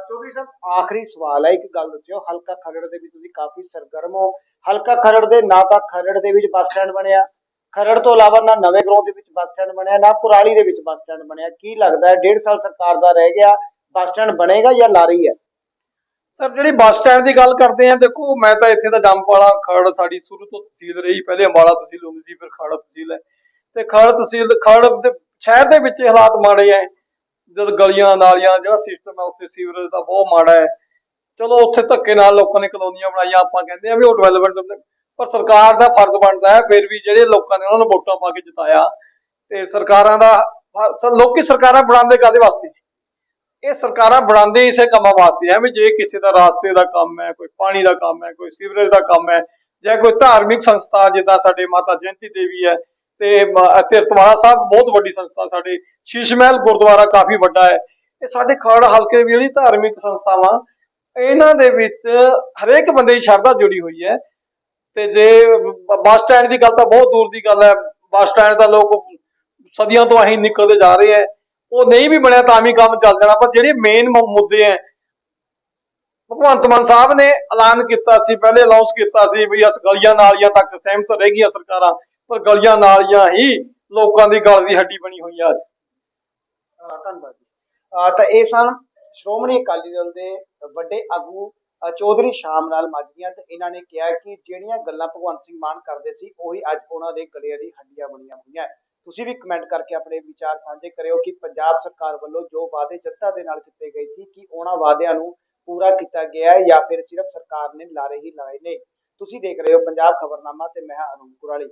ਚੌਧਰੀ ਸਾਹਿਬ, ਆਖਰੀ ਸਵਾਲ ਹੈ, ਇੱਕ ਗੱਲ ਦੱਸਿਓ, ਹਲਕਾ ਖਰੜ ਦੇ ਵਿੱਚ ਤੁਸੀਂ ਕਾਫੀ ਸਰਗਰਮ ਹੋ। ਹਲਕਾ ਖਰੜ ਦੇ ਨਾ ਤਾਂ ਖਰੜ ਦੇ ਵਿੱਚ ਬੱਸ ਸਟੈਂਡ ਬਣਿਆ, ਖਰੜ ਤੋਂ ਇਲਾਵਾ ਨਾ ਨਵੇਂ ਗਰਾਉਂ ਦੇ ਵਿੱਚ ਬੱਸ ਸਟੈਂਡ ਬਣਿਆ, ਨਾ ਕੁਰਾਲੀ ਦੇ ਵਿੱਚ ਬੱਸ ਸਟੈਂਡ ਬਣਿਆ। ਕੀ ਲੱਗਦਾ ਹੈ, ਡੇਢ ਸਾਲ ਸਰਕਾਰ ਦਾ ਰਹਿ ਗਿਆ, ਬੱਸ ਸਟੈਂਡ ਬਣੇਗਾ ਜਾਂ ਲਾਰੀ ਹੈ? ਸਰ, ਜਿਹੜੀ ਬੱਸ ਸਟੈਂਡ ਦੀ ਗੱਲ ਕਰਦੇ ਆ ਦੇਖੋ, ਮੈਂ ਤਾਂ ਇੱਥੇ ਦਾ ਜੰਮਪਾਲਾ ਖੜ ਸਾਡੀ ਸ਼ੁਰੂ ਤੋਂ ਤਹਿਸੀਲ ਰਹੀ, ਪਹਿਲੇ ਅੰਬਾਲਾ ਤਹਿਸੀਲ ਹੁੰਦੀ ਸੀ, ਫਿਰ ਖੜ ਤਹਿਸੀਲ ਹੈ। ਤੇ ਖੜ ਤਹਿਸੀਲ ਖੜ ਦੇ ਸ਼ਹਿਰ ਦੇ ਵਿੱਚ ਹਾਲਾਤ ਮਾੜੇ ਆ ਜਦ ਗਲੀਆਂ ਨਾਲੀਆਂ ਜਿਹੜਾ ਸਿਸਟਮ ਹੈ ਉੱਥੇ ਸੀਵਰੇਜ ਦਾ ਬਹੁਤ ਮਾੜਾ ਹੈ। ਚਲੋ ਉੱਥੇ ਧੱਕੇ ਨਾਲ ਲੋਕਾਂ ਨੇ ਕਲੋਨੀਆਂ ਬਣਾਈਆਂ, ਆਪਾਂ ਕਹਿੰਦੇ ਆ ਵੀ ਉਹ ਡਿਵੈਲਪਮੈਂਟ ਪਰ ਸਰਕਾਰ ਦਾ ਫਰਜ਼ ਬਣਦਾ ਹੈ, ਫਿਰ ਵੀ ਜਿਹੜੇ ਲੋਕਾਂ ਨੇ ਉਹਨਾਂ ਨੂੰ ਵੋਟਾਂ ਪਾ ਕੇ ਜਿਤਾਇਆ। ਤੇ ਸਰਕਾਰਾਂ ਦਾ ਲੋਕੀ ਸਰਕਾਰਾਂ ਬਣਾਉਂਦੇ ਕਾਦੇ ਵਾਸਤੇ? ਇਹ ਸਰਕਾਰਾਂ ਬਣਾਉਂਦੇ ਇਸੇ ਕੰਮਾਂ ਵਾਸਤੇ ਆ, ਵੀ ਜੇ ਕਿਸੇ ਦਾ ਰਾਸਤੇ ਦਾ ਕੰਮ ਹੈ, ਕੋਈ ਪਾਣੀ ਦਾ ਕੰਮ ਹੈ, ਕੋਈ ਸੀਵਰੇਜ ਦਾ ਕੰਮ ਹੈ, ਜਾਂ ਕੋਈ ਧਾਰਮਿਕ ਸੰਸਥਾ, ਜਿੱਦਾਂ ਸਾਡੇ ਮਾਤਾ ਜਯੰਤੀ ਦੇਵੀ ਹੈ ਤੇ ਮ- ਤਿਰਤਵਾਲਾ ਸਾਹਿਬ ਬਹੁਤ ਵੱਡੀ ਸੰਸਥਾ ਸਾਡੇ। ਸ਼ੀਸ਼ ਮਹਿਲ ਗੁਰਦੁਆਰਾ ਕਾਫੀ ਵੱਡਾ ਹੈ। ਇਹ ਸਾਡੇ ਖੜ ਹਲਕੇ ਦੀ ਜਿਹੜੀ ਧਾਰਮਿਕ ਸੰਸਥਾਵਾਂ, ਇਹਨਾਂ ਦੇ ਵਿੱਚ ਹਰੇਕ ਬੰਦੇ ਦੀ ਸ਼ਰਧਾ ਜੁੜੀ ਹੋਈ ਹੈ। ਤੇ ਜੇ ਬੱਸ ਸਟੈਂਡ ਦੀ ਗੱਲ ਤਾਂ ਬਹੁਤ ਦੂਰ ਦੀ ਗੱਲ ਹੈ। ਬੱਸ ਸਟੈਂਡ ਦਾ ਲੋਕ ਸਦੀਆਂ ਤੋਂ ਅਸੀਂ ਨਿਕਲਦੇ ਜਾ ਰਹੇ ਹੈ। ਉਹ ਨਹੀਂ ਵੀ ਬਣਿਆ ਤਾਂ ਵੀ ਕੰਮ ਚੱਲ ਜਾਣਾ, ਪਰ ਜਿਹੜੇ ਮੇਨ ਮੁੱਦੇ ਹੈ, ਭਗਵੰਤ ਮਾਨ ਸਾਹਿਬ ਨੇ ਐਲਾਨ ਕੀਤਾ ਸੀ, ਪਹਿਲੇ ਅਨਾਉਂਸ ਕੀਤਾ ਸੀ ਵੀ ਅਸ ਗਲੀਆਂ ਨਾਲੀਆਂ ਤੱਕ ਸਹਿਮਤ ਰਹਿ ਗਈਆਂ ਸਰਕਾਰਾਂ। ਪਰ ਗਲੀਆਂ ਨਾਲੀਆਂ ਹੀ ਲੋਕਾਂ ਦੀ ਗਲ ਦੀ ਹੱਡੀ ਬਣੀ ਹੋਈ ਆ ਅੱਜ। ਅਹ ਧੰਨਵਾਦ ਜੀ। ਅਹ ਤਾਂ ਇਹ ਸਨ ਸ਼੍ਰੋਮਣੀ ਅਕਾਲੀ ਦਲ ਦੇ ਵੱਡੇ ਆਗੂ ਅਹ ਚੌਧਰੀ ਸ਼ਾਮ ਲਾਲ ਮਾਝੀਆਂ ਤੇ ਇਹਨਾਂ ਨੇ ਕਿਹਾ ਕਿ ਜਿਹੜੀਆਂ ਗੱਲਾਂ ਭਗਵੰਤ ਸਿੰਘ ਮਾਨ ਕਰਦੇ ਸੀ, ਉਹੀ ਅੱਜ ਉਹਨਾਂ ਦੇ ਗਲਿਆਂ ਦੀ ਹੱਡੀਆਂ ਬਣੀਆਂ ਹੋਈਆਂ। ਹੈ। ਤੁਸੀਂ ਵੀ ਕਮੈਂਟ ਕਰਕੇ ਆਪਣੇ ਵਿਚਾਰ ਸਾਂਝੇ ਕਰਿਓ ਕਿ ਪੰਜਾਬ ਸਰਕਾਰ ਵੱਲੋਂ ਜੋ ਵਾਅਦੇ ਜਨਤਾ ਦੇ ਨਾਲ ਕੀਤੇ ਗਏ ਸੀ, ਕਿ ਉਹਨਾਂ ਵਾਅਦਿਆਂ ਨੂੰ ਪੂਰਾ ਕੀਤਾ ਗਿਆ ਹੈ ਜਾਂ ਫਿਰ ਸਿਰਫ ਸਰਕਾਰ ਨੇ ਲਾਰੇ ਹੀ ਲਾਏ ਨੇ? ਤੁਸੀਂ ਦੇਖ ਰਹੇ ਹੋ ਪੰਜਾਬ ਖਬਰਨਾਮਾ ਤੇ ਮੈਂ ਹਾਂ ਅਰੁਣ ਕੁਰਾਲੀ।